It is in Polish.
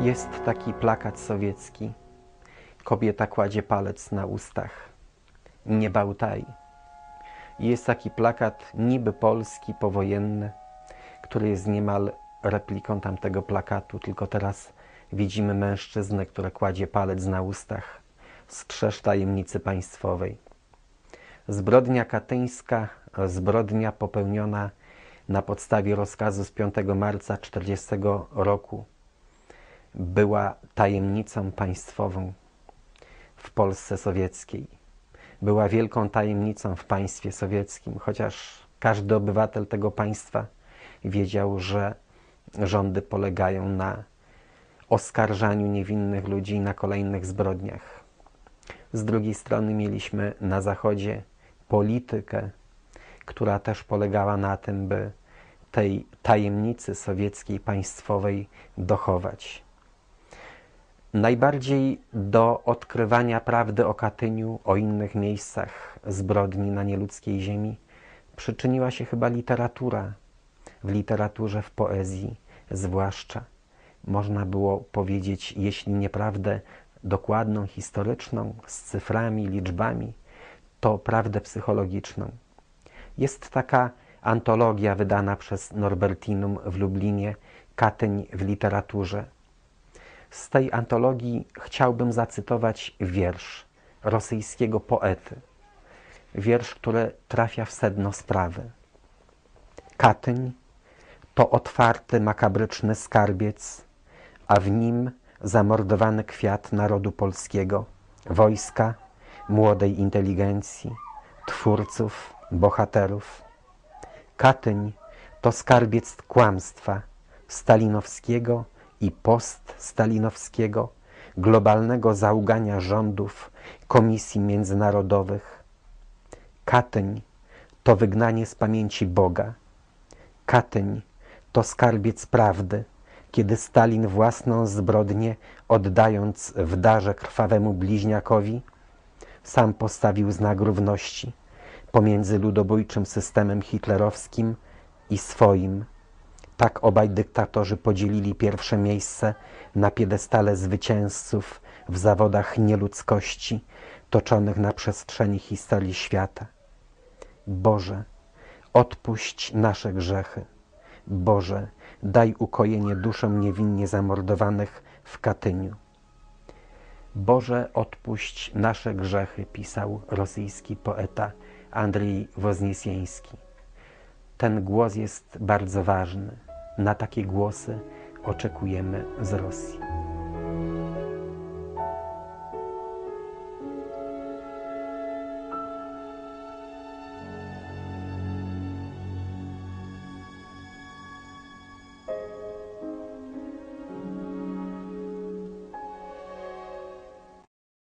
Jest taki plakat sowiecki. Kobieta kładzie palec na ustach. Nie bałtaj. Jest taki plakat niby polski, powojenny, który jest niemal repliką tamtego plakatu, tylko teraz widzimy mężczyznę, który kładzie palec na ustach. Strzeż tajemnicy państwowej. Zbrodnia katyńska, zbrodnia popełniona na podstawie rozkazu z 5 marca 40 roku była tajemnicą państwową w Polsce sowieckiej. Była wielką tajemnicą w państwie sowieckim, chociaż każdy obywatel tego państwa wiedział, że rządy polegają na oskarżaniu niewinnych ludzi na kolejnych zbrodniach. Z drugiej strony mieliśmy na Zachodzie politykę, która też polegała na tym, by tej tajemnicy sowieckiej państwowej dochować. Najbardziej do odkrywania prawdy o Katyniu, o innych miejscach zbrodni na nieludzkiej ziemi przyczyniła się chyba literatura. W literaturze, w poezji zwłaszcza. Można było powiedzieć, jeśli nieprawdę dokładną, historyczną, z cyframi, liczbami, to prawdę psychologiczną. Jest taka antologia wydana przez Norbertinum w Lublinie, Katyń w literaturze. Z tej antologii chciałbym zacytować wiersz rosyjskiego poety. Wiersz, który trafia w sedno sprawy. Katyń to otwarty, makabryczny skarbiec, a w nim zamordowany kwiat narodu polskiego, wojska, młodej inteligencji, twórców, bohaterów. Katyń to skarbiec kłamstwa stalinowskiego i poststalinowskiego, globalnego załugania rządów, komisji międzynarodowych. Katyń to wygnanie z pamięci Boga. Katyń to skarbiec prawdy, kiedy Stalin własną zbrodnię, oddając w darze krwawemu bliźniakowi, sam postawił znak równości pomiędzy ludobójczym systemem hitlerowskim i swoim. Tak obaj dyktatorzy podzielili pierwsze miejsce na piedestale zwycięzców w zawodach nieludzkości toczonych na przestrzeni historii świata. Boże, odpuść nasze grzechy. Boże, daj ukojenie duszom niewinnie zamordowanych w Katyniu. Boże, odpuść nasze grzechy, pisał rosyjski poeta Andrzej Wozniesieński. Ten głos jest bardzo ważny. Na takie głosy oczekujemy z Rosji.